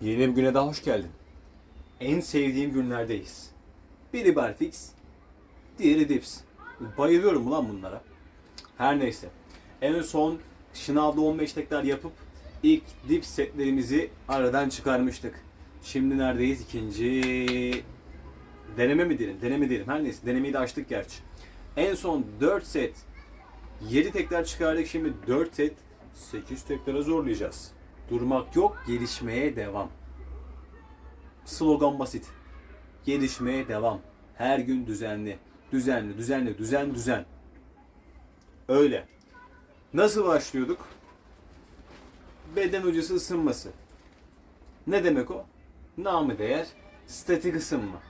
Yeni bir güne daha hoş geldin. En sevdiğim günlerdeyiz. Biri barfix, diğeri dips. Bayılıyorum ulan bunlara. Her neyse. En son şınavda 15 tekrar yapıp ilk dip setlerimizi aradan çıkarmıştık. Şimdi neredeyiz? İkinci deneme mi diyelim? Deneme diyelim. Her neyse. Denemeyi de açtık gerçi. En son 4 set 7 tekrar çıkardık. Şimdi 4 set 8 tekrara zorlayacağız. Durmak yok, gelişmeye devam. Slogan basit. Gelişmeye devam. Her gün düzenli. Düzenli, düzenli, düzen, düzen. Öyle. Nasıl başlıyorduk? Beden hocası ısınması. Ne demek o? Namı değer statik ısınma.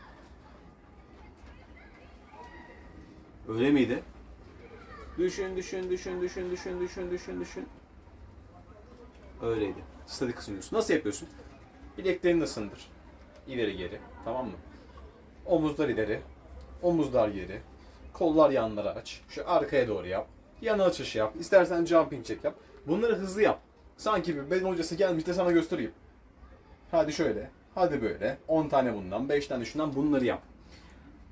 Öyle miydi? Düşün, düşün, düşün, düşün, düşün, düşün, düşün, düşün. Öyleydi. Statik ısınıyorsun. Nasıl yapıyorsun? Bileklerini ısındır. İleri geri. Tamam mı? Omuzlar ileri. Omuzlar geri. Kollar yanlara aç. Şu arkaya doğru yap. Yana açış yap. İstersen jumping check yap. Bunları hızlı yap. Sanki bir beden hocası gelmiş de sana göstereyim. Hadi şöyle. Hadi böyle. 10 tane bundan, 5 tane şundan bunları yap.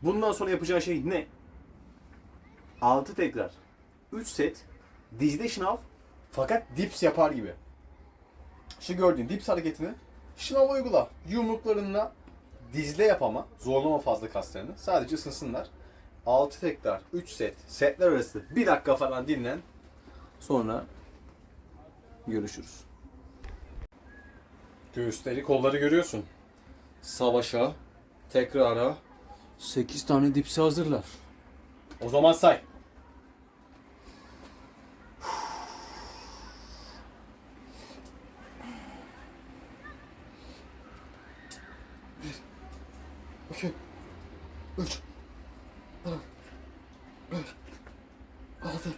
Bundan sonra yapacağı şey ne? 6 tekrar. 3 set. Dizde şınav. Fakat dips yapar gibi. Şu gördüğün dips hareketini şınav uygula. Yumruklarınla dizle yapama. Zorlama fazla kaslarını. Sadece ısınsınlar. 6 tekrar. 3 set. Setler arası 1 dakika falan dinlen. Sonra görüşürüz. Göğüsleri, kolları görüyorsun. Savaşa, tekrara 8 tane dipsi hazırlar. O zaman say. 3 6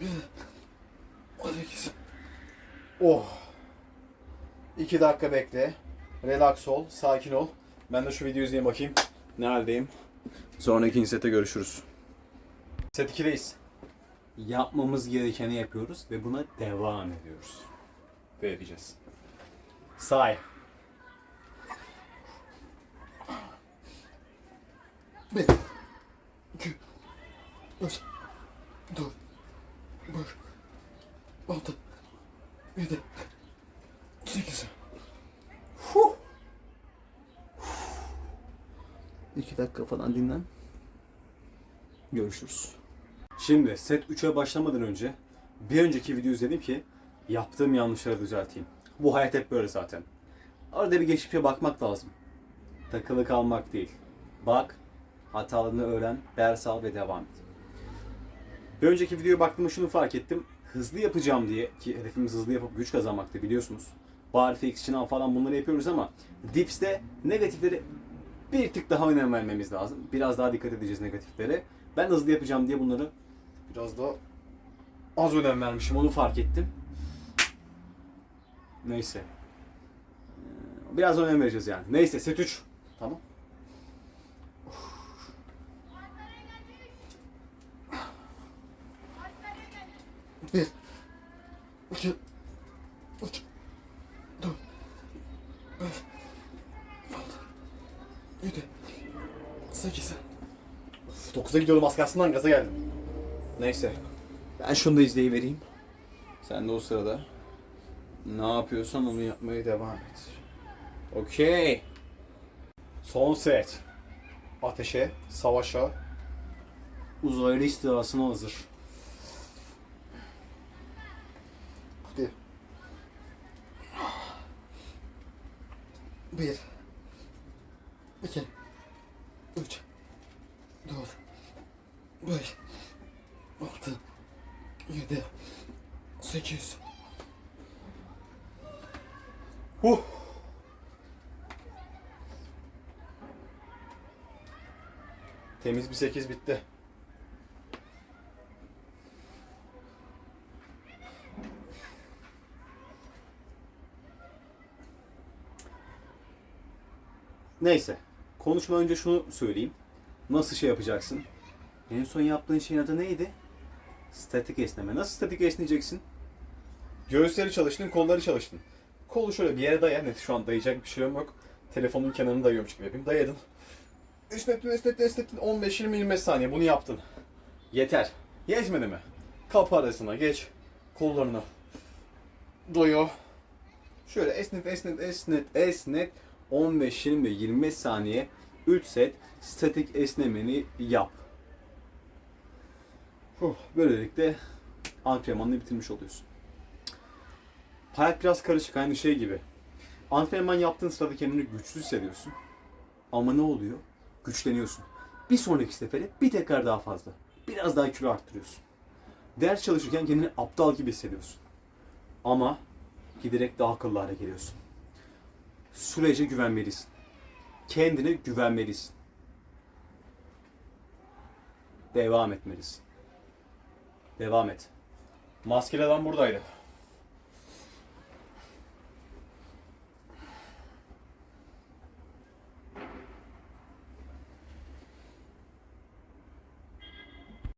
1 18 Oh 2 dakika bekle. Relax ol, sakin ol. Ben de şu videoyu izleyeyim bakayım. Ne haldeyim. Sonraki insete görüşürüz. Set 2'deyiz. Yapmamız gerekeni yapıyoruz ve buna devam ediyoruz. Vereceğiz. Say. Bir, iki, üç, dört, beş, altı, yedi, sekiz. Huh. 2 dakika falan dinlen. Görüşürüz. Şimdi set 3'e başlamadan önce bir önceki video izledim ki yaptığım yanlışları düzelteyim. Bu hayat hep böyle zaten. Arada bir geçmişe bakmak lazım. Takılı kalmak değil. Bak, hatalarını öğren, ders al ve devam et. Bir önceki videoya baktığımda şunu fark ettim. Hızlı yapacağım diye ki hedefimiz hızlı yapıp güç kazanmaktı biliyorsunuz. Barfix, şınav falan bunları yapıyoruz ama dips'te negatifleri bir tık daha önem vermemiz lazım. Biraz daha dikkat edeceğiz negatiflere. Ben hızlı yapacağım diye bunları biraz daha az önem vermişim. Onu fark ettim. Neyse. Biraz önem vereceğiz yani. Neyse set 3. Tamam. Bir, iki, üç, dört, beş, altı, yedi, sekiz. 9'a gidiyorum az kalsın lan gaza geldim. Neyse. Ben şunu da izleyivereyim. Sen de o sırada ne yapıyorsan onu yapmaya devam et. Okey. Son set. Ateşe, savaşa, uzaylı istilasına hazır. Hadi. Bir, iki, üç, dört, beş, altı, yedi, sekiz. Huh. Temiz bir 8 bitti. Neyse. Konuşmadan önce şunu söyleyeyim. Nasıl şey yapacaksın? En son yaptığın şeyin adı neydi? Statik esneme. Nasıl statik esneyeceksin? Göğüsleri çalıştın, kolları çalıştın. Kolu şöyle bir yere daya. Net şu an dayayacak bir şeyim yok. Telefonun kenarını dayıyormuş gibi yapayım. Dayadın. Esnettin, esnettin, esnettin. 15-20-25 saniye bunu yaptın. Yeter. Yetmedi mi? Kapı arasına geç. Kollarını doyu. Şöyle esnet, esnet, esnet, esnet. 15, 20, 25 saniye 3 set statik esnemeni yap. Böylelikle antrenmanını bitirmiş oluyorsun. Hayat biraz karışık aynı şey gibi. Antrenman yaptığın sırada kendini güçlü hissediyorsun. Ama ne oluyor? Güçleniyorsun. Bir sonraki sefere bir tekrar daha fazla. Biraz daha kilo arttırıyorsun. Ders çalışırken kendini aptal gibi hissediyorsun. Ama giderek daha akıllı hale geliyorsun. Sürece güvenmelisin. Kendine güvenmelisin. Devam etmelisin. Devam et. Maskeli buradaydı.